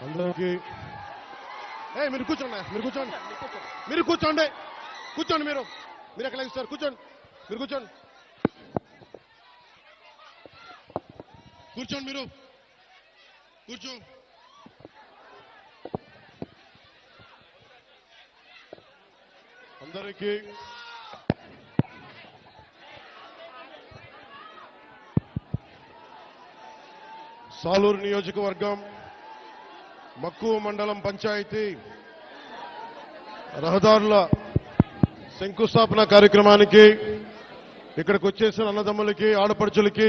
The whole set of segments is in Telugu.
అందరికి. ఏ మీరు కూర్చోండి మీరు కూర్చోండి. మీరు కూర్చోండి. కూర్చోండి మీరు. మీరు ఎక్కడ సార్? కూర్చోండి. మీరు కూర్చోండి. కూర్చోండి మీరు. కూర్చో. అందరికీ. సాలూరు నియోజకవర్గం మక్కువ మండలం పంచాయతీ రహదారుల శంకుస్థాపన కార్యక్రమానికి ఇక్కడికి వచ్చేసిన అన్నదమ్ములకి ఆడపడుచులకి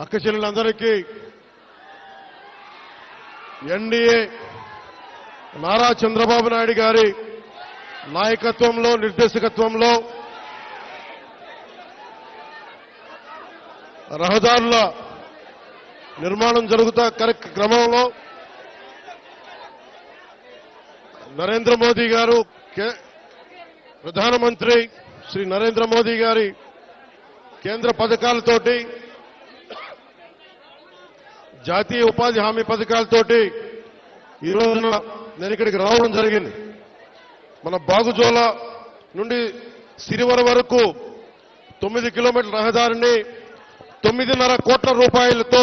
అక్క చెల్లెలందరికీ ఎన్డీఏ నారా చంద్రబాబు నాయుడు గారి నాయకత్వంలో నిర్దేశకత్వంలో రహదారుల నిర్మాణం జరుగుతా క్రమంలో నరేంద్ర మోదీ గారు కే- ప్రధానమంత్రి శ్రీ నరేంద్ర మోదీ గారి కేంద్ర పథకాలతోటి జాతీయ ఉపాధి హామీ పథకాలతోటి ఈ రోజున నేను ఇక్కడికి రావడం జరిగింది. మన బాగుజోల నుండి సిరివర వరకు తొమ్మిది కిలోమీటర్ల రహదారిని తొమ్మిదిన్నర కోట్ల రూపాయలతో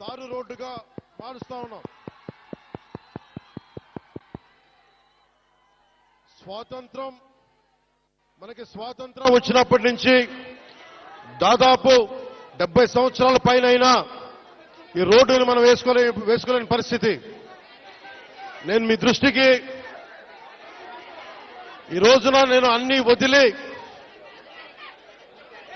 తారు రోడ్డుగా మారుస్తా ఉన్నాం. స్వాతంత్రం మనకి స్వాతంత్రం వచ్చినప్పటి నుంచి దాదాపు డెబ్బై సంవత్సరాల పైన ఈ రోడ్డుని మనం వేసుకోలే వేసుకోలేని పరిస్థితి. నేను మీ దృష్టికి ఈ రోజున నేను అన్ని వదిలి